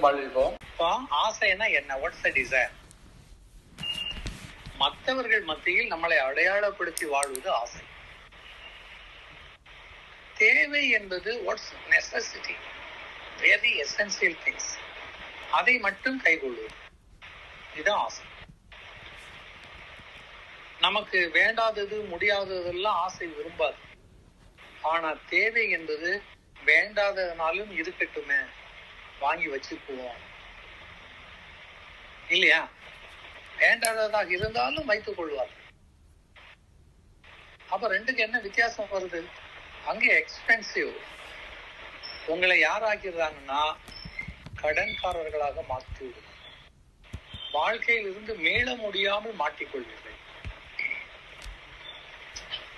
வாழ்வோம் வாழ்வோம் இப்போ ஆசைன்னா என்ன? வாட்ஸ் த டிசைர் மற்றவர்கள் மத்தியில் நம்மளை அடையாளப்படுத்தி வாழ்வது ஆசை. தேவை என்பது what's necessity very essential things அதை மட்டும் கைகொள்வது. இதுதான் ஆசை. நமக்கு வேண்டாதது முடியாததெல்லாம் ஆசை விரும்பாது. ஆனா தேவை என்பது வேண்டாததுனாலும் இருக்கட்டுமே. வாங்கி வச்சுக்குவோம். இல்லையா? வேண்டாததாக இருந்தாலும் வைத்துக் கொள்வார். அப்ப ரெண்டுக்கு என்ன வித்தியாசம் வருது? அங்கே எக்ஸ்பென்சிவ் உங்களை யாராக்கிறாங்கன்னா கடன்காரர்களாக மாற்றி வாழ்க்கையில் இருந்து மீள முடியாமல் மாட்டிக்கொள்வீர்கள்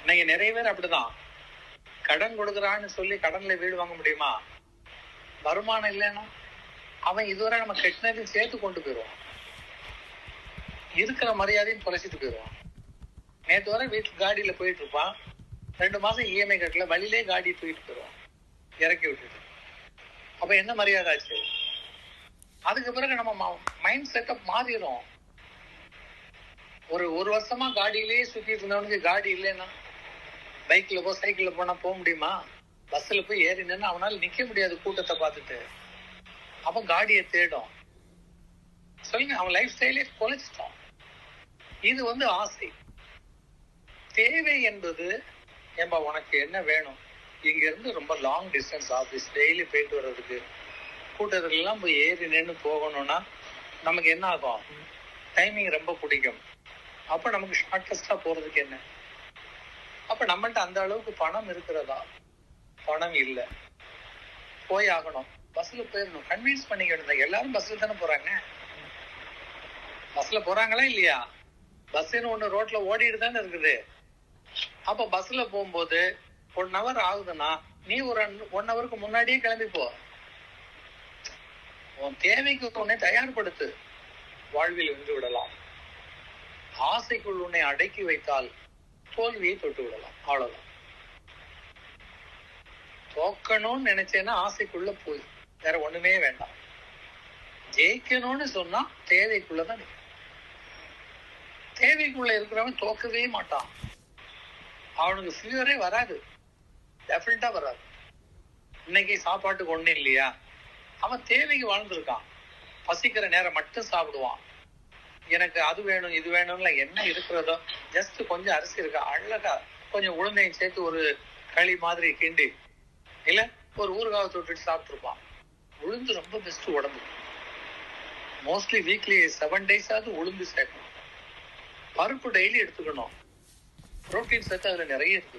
இன்னைக்கு நிறைய பேர் அப்படிதான். கடன் கொடுக்குறான்னு சொல்லி கடன்ல வீடு வாங்க முடியுமா? வருமானம் இல்லைன்னா அவன் இதுவரை நம்ம கெட்டினதையும் சேர்த்து கொண்டு போயிடுவான். இருக்கிற மரியாதையும் தொலைச்சிட்டு போயிடுவான். நேற்று வரை வீட்டுக்கு காடியில போயிட்டு இருப்பான். ரெண்டு மாசம் இஎம்ஐ கட்டல வழியிலே காடி தூக்கிட்டு போயிடுவான். இறக்கி விட்டுட்டு. அப்ப என்ன மரியாதை ஆச்சு? அதுக்கு பிறகு நம்ம மைண்ட் செட்டப் மாறிடும் ஒரு ஒரு வருஷமா காடியிலேயே சுத்திட்டு இருந்தவனுக்கு காடி இல்லைன்னா பைக்ல போ சைக்கிள்ல போனா போக முடியுமா? பஸ்ல போய் ஏறி நின்று அவனால நிக்க முடியாது கூட்டத்தை பார்த்துட்டு. அப்ப காடியை தேடும். சொல்லுங்க அவன் லைஃப் ஸ்டைலே குலைச்சிட்டான் இது வந்து ஆசை. தேவை என்பது ஏன்பா உனக்கு என்ன வேணும்? இங்க இருந்து ரொம்ப லாங் டிஸ்டன்ஸ் ஆஃபீஸ் டெய்லி போயிட்டு வர்றதுக்கு. கூட்டத்துல எல்லாம் போய் ஏறி நின்று போகணும்னா நமக்கு என்ன ஆகும்? டைமிங் ரொம்ப பிடிக்கும். அப்ப நமக்கு ஷார்டஸ்டா போறதுக்கு என்ன? அப்ப நம்மள்ட்ட அந்த அளவுக்கு பணம் இருக்கிறதா? பணம் இல்ல. போய் ஆகணும். பஸ்ல போயிடணும். கன்வின்ஸ் பண்ணிக்கணும் எல்லாரும் பஸ்ல தானே போறாங்க? பஸ்ல போறாங்களா இல்லையா? பஸ்ன்னு ஒண்ணு ரோட்ல ஓடிட்டு தானே இருக்குது. அப்ப பஸ்ல போகும்போது ஒன் ஹவர் ஆகுதுன்னா நீ ஒரு ஒன் ஹவருக்கு முன்னாடியே கிளம்பி போ. உன் தேவைக்கு உன்னை தயார்படுத்து. வாழ்வில் இருந்து விடலாம். ஆசைக்குள் உன்னை அடக்கி வைத்தால் தோல்வியை தொட்டு விடலாம். அவ்வளவுதான். தோக்கணும்னு நினைச்சேன்னா ஆசைக்குள்ள போய். வேற ஒண்ணுமே வேண்டாம். ஜெயிக்கணும்னு சொன்னா தேவைக்குள்ளதான் தேவைக்குள்ள இருக்கிறவன் தோக்கவே மாட்டான். அவனுக்கு ஃபியூரே வராது. டெஃபினட்டா வராது. இன்னைக்கு சாப்பாட்டுக்கு ஒண்ணு இல்லையா? அவன் தேவைக்கு வாழ்ந்துருக்கான். பசிக்கிற நேரம் மட்டும் சாப்பிடுவான். எனக்கு அது வேணும் இது வேணும்ல என்ன இருக்கிறதோ? ஜஸ்ட் கொஞ்சம் அரிசி இருக்கா? அழகா கொஞ்சம் உளுந்தையும் சேர்த்து ஒரு களி மாதிரி கிண்டி இல்ல ஒரு ஊறுகாவை தொட்டு சாப்பிட்டுருப்பான். உளுந்து ரொம்ப பெஸ்ட் உடம்பு. மோஸ்ட்லி வீக்லி செவன் டேஸ் ஆகுது உளுந்து சேர்க்கணும். பருப்பு டெய்லி எடுத்துக்கணும். புரோட்டீன் சத்து அதுல நிறைய இருக்கு.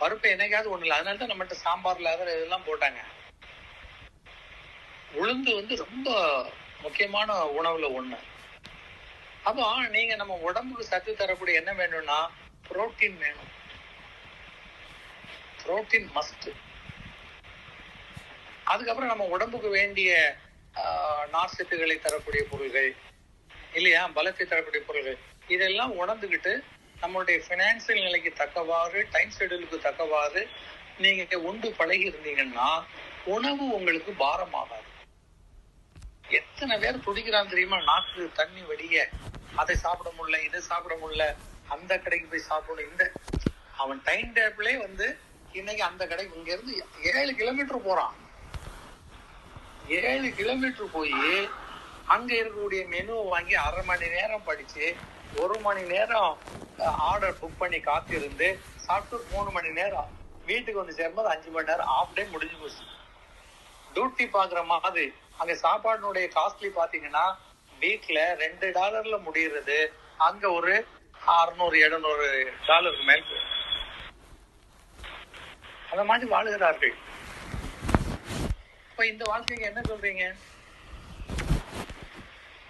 பருப்பு என்னைக்காவது ஒண்ணு இல்லை அதனால தான் நம்மகிட்ட சாம்பார்ல அதில் இதெல்லாம் போட்டாங்க. உளுந்து வந்து ரொம்ப முக்கியமான உணவுல ஒண்ணு. அப்போ நீங்க நம்ம உடம்புக்கு சத்து தரக்கூடிய என்ன வேணும்னா புரோட்டீன் வேணும். புரோட்டீன் மஸ்ட் அதுக்கப்புறம் நம்ம உடம்புக்கு வேண்டிய ஆஹ், நார்ச்சத்துக்களை தரக்கூடிய பொருள்கள் இல்லையா? பலத்தை தரக்கூடிய பொருள்கள். இதெல்லாம் உணர்ந்துகிட்டு நம்மளுடைய பினான்சியல் நிலைக்கு தக்கவாறு டைம் ஷெடியூலுக்கு தக்கவாறு நீங்க உண்டு பழகி இருந்தீங்கன்னா உணவு உங்களுக்கு பாரமாகாது. எத்தனை பேர் துடிக்கிறான் தெரியுமா? நாக்கு தண்ணி வடிய. அதை சாப்பிட முடியல இதை சாப்பிட முடியல அந்த கடைக்கு போய் சாப்பிடணும் இந்த. அவன் டைம் டேபிளே வந்து இன்னைக்கு அந்த கடை இங்க இருந்து ஏழு கிலோமீட்டர் போறான். ஏழு கிலோமீட்டர் போய் அங்க இருக்கக்கூடிய மெனுவை வாங்கி அரை மணி நேரம் படிச்சு ஒரு மணி நேரம் ஆர்டர் புக் பண்ணி காத்திருந்து சாப்பிட்டு மூணு மணி நேரம் வீட்டுக்கு வந்து சேரும்போது அஞ்சு மணி நேரம் ஆஃப் டே முடிஞ்சு போச்சு. டியூட்டி பாக்குற மாதிரி அங்க சாப்பாடுனுடைய காஸ்ட்லி பாத்தீங்கன்னா வீட்ல ரெண்டு டாலர்ல முடியறது அங்க ஒரு அறுநூறு எழுநூறு டாலருக்கு மேல் அந்த மாதிரி வாழுகிறார்கள். இப்ப இந்த வாழ்க்கைக்கு என்ன சொல்றீங்க?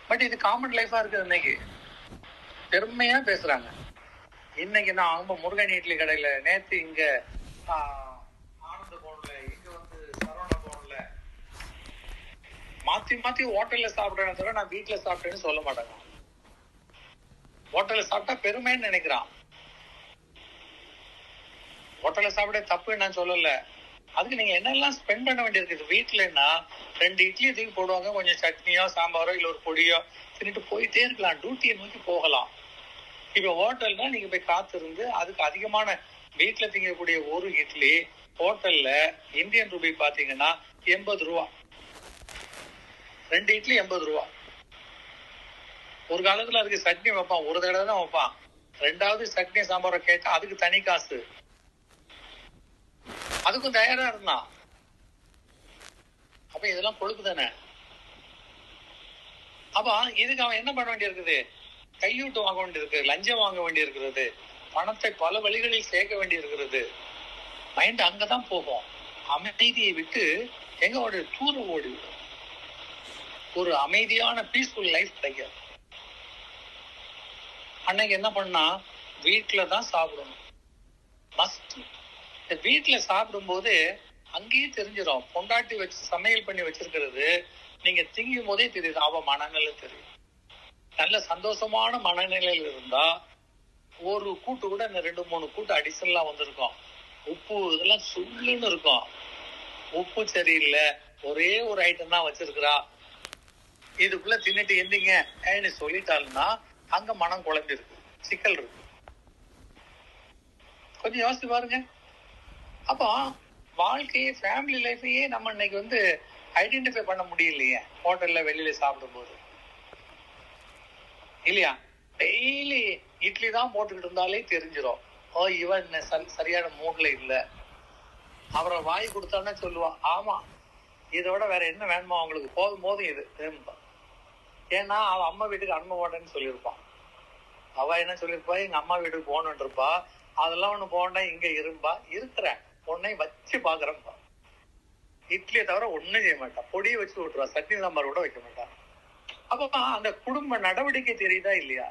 பட் இது காமன் லைஃபா இருக்குது இன்னைக்கு. பெருமையா பேசுறாங்க. இன்னைக்கு நான் அவங்க முருகன் இட்லி கடையில நேத்து இங்க ஆனந்த போன்ல இங்க வந்து சரவண போன்ல மாத்தி மாத்தி ஹோட்டல்ல சாப்பிடுறேன்னு சொல்ல நான் வீட்டுல சாப்பிட்டேன்னு சொல்ல மாட்டேங்க. ஹோட்டல்ல சாப்பிட்டா பெருமைன்னு நினைக்கிறான். ஹோட்டல்ல சாப்பிட தப்பு நான் சொல்லல. அதுக்கு நீங்க என்னெல்லாம் ஸ்பெண்ட் பண்ண வேண்டியிருக்கு? வீட்டுலன்னா ரெண்டு இட்லி தூக்கி போடுவாங்க. கொஞ்சம் சட்னியோ சாம்பாரோ இல்ல ஒரு பொடியோ தின்னுட்டு போயிட்டே இருக்கலாம். டியூட்டியை நோக்கி போகலாம். இப்ப ஹோட்டல்னா நீங்க போய் காத்திருந்து அதுக்கு அதிகமான வீட்டுல திங்கக்கூடிய ஒரு இட்லி ஹோட்டல்ல இந்தியன் ரூபி பாத்தீங்கன்னா எண்பது ரூபா. ரெண்டு இட்லி எண்பது ரூபா. ஒரு காலத்துல அதுக்கு சட்னி வைப்பான். ஒரு தடவை தான் வைப்பான். ரெண்டாவது சட்னி சாம்பாரை கேட்டா அதுக்கு தனி காசு. அதுக்கும் தயாரா இருந்தான். அப்ப இதெல்லாம் கொழுப்பு தானே? அப்ப இதுக்கு அவன் என்ன பண்ண வேண்டியிருக்குது? கையூட்டு வாங்க வேண்டியிருக்கு லஞ்சம் வாங்க வேண்டியிருக்கிறது பணத்தை பல வழிகளில் சேர்க்க வேண்டியிருக்கிறது. மைண்ட் அங்கதான் போகும். அமைதியை விட்டு எங்க ஓடி தூர ஓடி ஒரு அமைதியான பீஸ்ஃபுல் லைஃப் கிடைக்காது அன்னைக்கு என்ன பண்ணா வீட்டுல தான் சாப்பிடணும். மஸ்ட் இந்த வீட்டுல சாப்பிடும்போது அங்கேயே தெரிஞ்சிடும். பொண்டாட்டி வச்சு சமையல் பண்ணி வச்சிருக்கிறது நீங்க திங்கும் போதே தெரியுது அவ மனநிலை தெரியும் நல்ல சந்தோஷமான மனநிலையில் இருந்தா ஒரு கூட்டு கூட இந்த ரெண்டு மூணு கூட்டு அடிசல்லாம் வந்திருக்கும். உப்பு இதெல்லாம் சுள்ளுன்னு இருக்கும். உப்பு சரியில்லை ஒரே ஒரு ஐட்டம் தான் வச்சிருக்கிறா. இதுக்குள்ள தின்னுட்டு எந்திங்க ஏன்னு சொல்லிட்டாலுன்னா அங்க மனம் குழம்பிருக்கு சிக்கல் இருக்கு கொஞ்சம் யோசிச்சு பாருங்க. அப்போ வாழ்க்கையே ஃபேமிலி லைஃபையே நம்ம இன்னைக்கு வந்து ஐடென்டிஃபை பண்ண முடியலையே ஹோட்டல்ல வெளியில சாப்பிடும்போது. இல்லையா? டெய்லி இட்லி தான் போட்டுக்கிட்டு இருந்தாலே தெரிஞ்சிடும் ஓ இவன் சரியான மூட்ல இல்ல. அவரை வாய் கொடுத்தானே சொல்லுவான். ஆமா இதோட வேற என்ன வேணுமோ அவங்களுக்கு போதும் போதும் இது திரும்ப ஏன்னா அவன் அம்மா வீட்டுக்கு அனுப்ப மாட்டேன்னு சொல்லியிருப்பான். அவ என்ன சொல்லியிருப்பா? எங்க அம்மா வீட்டுக்கு போகணுன்றப்பா அதெல்லாம் ஒண்ணு போகண்டா இங்க இரும்பா. இருக்கிறேன். உன்னை வச்சு பாக்குறேன்பா இட்லியை தவிர ஒண்ணும் செய்ய மாட்டான் பொடியை வச்சு விட்டுருவா சட்னி சாம்பார் கூட வைக்க மாட்டான் அப்ப அந்த குடும்ப நடவடிக்கை தெரியுதா இல்லையா?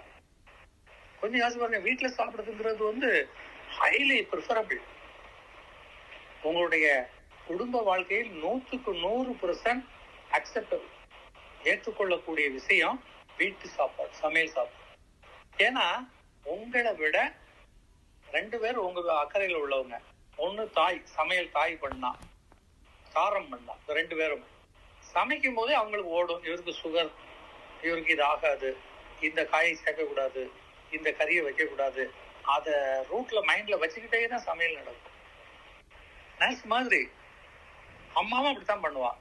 கொஞ்சம் யோசிச்சு பாருங்க. வீட்டுல சாப்பிடுறதுங்கிறது வந்து ஹைலி ப்ரிஃபரபிள் உங்களுடைய குடும்ப வாழ்க்கையில் நூற்றுக்கு நூறு பர்சன்ட் அக்செப்டபிள் ஏற்றுக்கொள்ளக்கூடிய விஷயம் வீட்டு சாப்பாடு சமையல் சாப்பாடு. ஏன்னா உங்களை விட ரெண்டு பேர் உங்க அக்கறையில உள்ளவங்க. ஒண்ணு தாய் சமையல் தாய் பண்ணா காரம் பண்ணா ரெண்டு பேரும். சமைக்கும் போதே அவங்களுக்கு ஓடும். இவருக்கு சுகர் இவருக்கு இது ஆகாது. இந்த காயை சேர்க்கக்கூடாது. இந்த கறியை வைக்கக்கூடாது. அதை ரூட்ல மைண்ட்ல வச்சுக்கிட்டே தான் சமையல் நடக்கும். நர்ஸ் மாதிரி. அம்மாவும் அப்படித்தான் பண்ணுவா.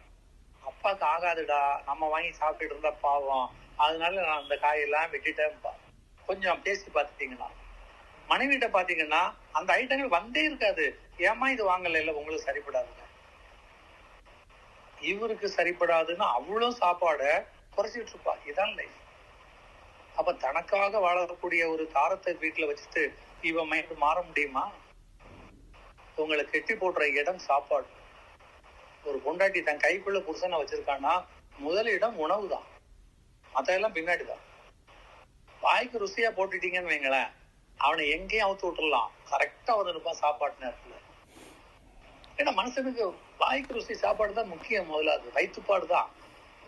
அப்பாவுக்கு ஆகாதுடா. நம்ம வாங்கி சாப்பிட்டுட்டு இருந்தா பாவம். அதனால நான் அந்த காயெல்லாம் வெட்டிட்டேன்ப்பா கொஞ்சம் பேசி பார்த்துட்டீங்கன்னா. மனைவிட்ட பாத்தீங்கன்னா அந்த ஐட்டங்கள் வந்தே இருக்காது. ஏமா இது வாங்கல? இல்ல உங்களுக்கு சரிப்படாதுங்க. இவருக்கு சரிப்படாதுன்னு அவ்வளவு சாப்பாட குறைச்சிட்டு இருப்பா. இதான் லைஃப் அப்ப தனக்காக வாழக்கூடிய ஒரு தாரத்தை வீட்டுல வச்சுட்டு இவன் மைண்ட் மாற முடியுமா? உங்களை கெட்டி போடுற இடம் சாப்பாடு. ஒரு பொண்டாட்டி தன் கைக்குள்ள புருஷனை வச்சிருக்கான்னா முதல் இடம் உணவு தான் மத்தெல்லாம் பின்னாடி தான் வாய்க்கு ருசியா போட்டுட்டீங்கன்னு வைங்களேன். அவனை எங்கேயும் அவுத்து விட்டுடலாம் கரெக்டா வந்து இருப்பான் சாப்பாட்டு நேரத்துல. ஏன்னா மனுஷனுக்கு வாய்க்கு ருசி சாப்பாடு தான் முக்கியம் முதல்ல அது. வயிற்றுப்பாடு தான்.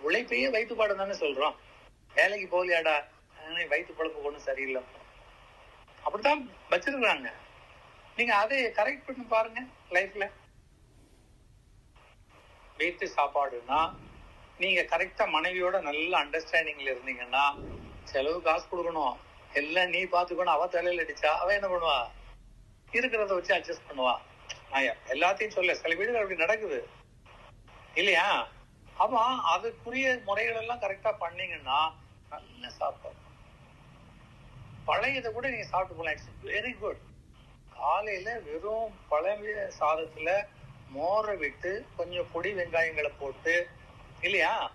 உழைப்பையே வயிற்றுப்பாடு தானே சொல்றோம். வேலைக்கு போகலையாடா? வயிற்று பழப்பு ஒண்ணும் சரியில்லை. அப்படித்தான் வச்சிருக்கிறாங்க. நீங்க அதை கரெக்ட் பண்ணி பாருங்க லைஃப்ல வீட்டு சாப்பாடுனா நீங்க கரெக்டா மனைவியோட நல்ல அண்டர்ஸ்டாண்டிங்ல இருந்தீங்கன்னா செலவு காசு கொடுக்கணும். எல்லாம் நீ பாத்துக்கணும் அவ தலையில அடிச்சா அவ என்ன பண்ணுவா? இருக்கிறத வச்சு அட்ஜஸ்ட் பண்ணுவா. நான் எல்லாத்தையும் சொல்ல. சில வீடுகள் அப்படி நடக்குது. இல்லையா? அப்ப அதுக்குரிய முறைகள் எல்லாம் கரெக்டா பண்ணீங்கன்னா நல்ல சாப்பாடு. பழையதை கூட நீங்க சாப்பிட்டு போகலாம் இட்ஸ் வெரி குட் காலையில வெறும் பழைய சாதத்துல மோரை விட்டு கொஞ்சம் பொடி வெங்காயங்களை போட்டு இல்லையா?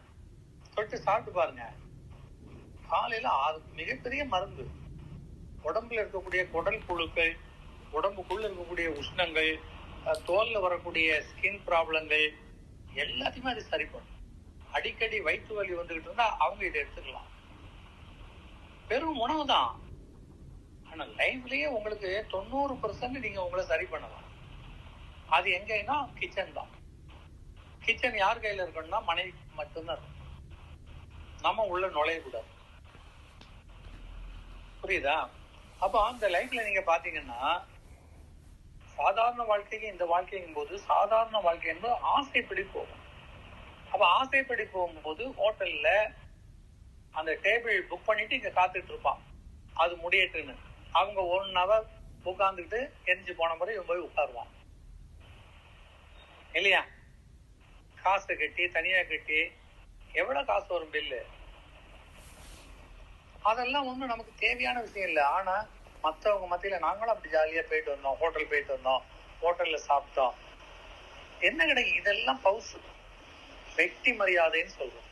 தொட்டு சாப்பிட்டு பாருங்க. காலையில அது மிகப்பெரிய மருந்து. உடம்புல இருக்கக்கூடிய குடல் புழுக்கள் உடம்புக்குள்ள இருக்கக்கூடிய உஷ்ணங்கள் தோல்ல வரக்கூடிய ஸ்கின் ப்ராப்ளங்கள் எல்லாத்தையுமே அது சரி பண்ணும். அடிக்கடி வயிற்று வலி வந்துகிட்டு இருந்தா அவங்க இதை எடுத்துக்கலாம். பெரும் உணவு தான் ஆனா லைஃப்லயே உங்களுக்கு தொண்ணூறு பர்சன்ட் நீங்க உங்களை சரி பண்ணலாம். அது எங்கன்னா கிச்சன் தான். கிச்சன் யார் கையில இருக்கணும்னா மனைவி மட்டும்தான் இருக்கும் நம்ம உள்ள நுழையக்கூடாது. புரியுதா? அப்போ அந்த லைஃப்ல நீங்க பாத்தீங்கன்னா சாதாரண வாழ்க்கைக்கு இந்த வாழ்க்கைங்கும் போது சாதாரண வாழ்க்கை என்பது ஆசைப்படி போகும். அப்ப ஆசைப்படி போகும்போது ஹோட்டல்ல அந்த டேபிள் புக் பண்ணிட்டு இங்க காத்துட்டு இருப்பான். அது முடியட்டுன்னு. அவங்க ஒன் ஹவர் உட்காந்துக்கிட்டு எரிஞ்சு போன முறை இவன் போய் உட்காருவான். இல்லையா? காசு கட்டி தனியா கட்டி எவ்வளவு காசு வரும் பில்லு அதெல்லாம் ஒண்ணும் நமக்கு தேவையான விஷயம் இல்லை. ஆனா மத்தவங்க மத்தியில நாங்களும் அப்படி ஜாலியா போயிட்டு வந்தோம். ஹோட்டல் போயிட்டு வந்தோம். ஹோட்டல்ல சாப்பிட்டோம். என்ன கிடைக்கும்? இதெல்லாம் பவுசு. வெட்டி மரியாதைன்னு சொல்றோம்.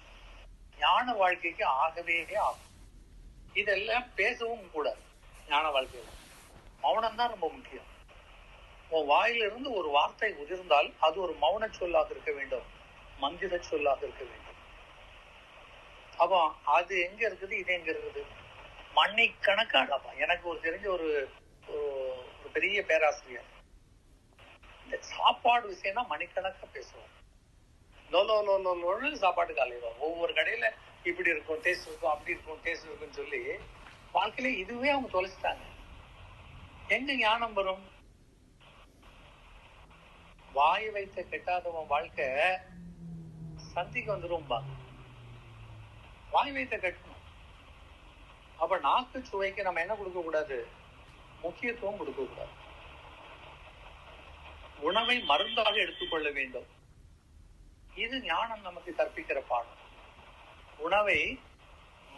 ஞான வாழ்க்கைக்கு ஆகவே ஆகும். இதெல்லாம் பேசவும் கூடாது ஞான வாழ்க்கையில் மௌனம் தான் ரொம்ப முக்கியம். உன் வாயிலிருந்து ஒரு வார்த்தை உதிர்ந்தால் அது ஒரு மௌன சொல்லாக இருக்க வேண்டும். மந்திர சொல்லாக இருக்க வேண்டும். அப்போ அது எங்க இருக்குது இது எங்க இருக்குது? மணிக்கணக்கானப்பா எனக்கு ஒரு தெரிஞ்ச ஒரு ஒரு- பெரிய பேராசிரியர். இந்த சாப்பாடு விஷயம்னா மணிக்கணக்கா பேசுவோம் லோ லோ லோ சாப்பாட்டுக்கு லோன்னு ஒவ்வொரு கடையில இப்படி இருக்கும் டேஸ்ட் இருக்கும் அப்படி இருக்கும் டேஸ்ட் இருக்குன்னு சொல்லி வாழ்க்கையில இதுவே அவங்க தொலைச்சிட்டாங்க. எங்க ஞானம் வரும்? வாய் வைத்த கெட்டாதவன் வாழ்க்கை சந்திக்கு வந்துரும்பாங்க. வாய் வைத்த கட்டணும். அப்ப நாக்கு சுவைக்கு நம்ம என்ன கொடுக்க கூடாது? முக்கியத்துவம் கொடுக்க கூடாது. உணவை மருந்தாக எடுத்துக்கொள்ள வேண்டும். இது ஞானம் நமக்கு கற்பிக்கிற பாடம். உணவை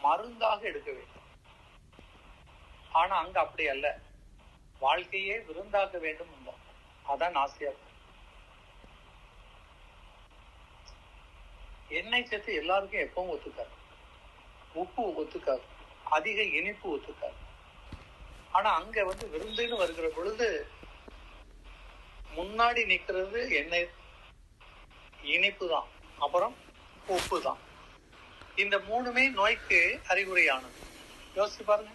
மருந்தாக எடுக்க வேண்டும். ஆனா அங்க அப்படி அல்ல. வாழ்க்கையே விருந்தாக்க வேண்டும் என்போம். அதான் ஆசையா இருக்கு. எண்ணெய் சத்து எல்லாருக்கும் எப்பவும் ஒத்துக்காரு உப்பு ஒத்துக்காது. அதிக இனிப்பு ஒத்துக்காது. ஆனா அங்க வந்து விருந்துன்னு வருகிற பொழுது முன்னாடி நிக்கிறது எண்ணெய். இனிப்பு தான் அப்புறம் உப்பு தான் இந்த மூணுமே நோய்க்கு அறிகுறியானது. யோசிச்சு பாருங்க.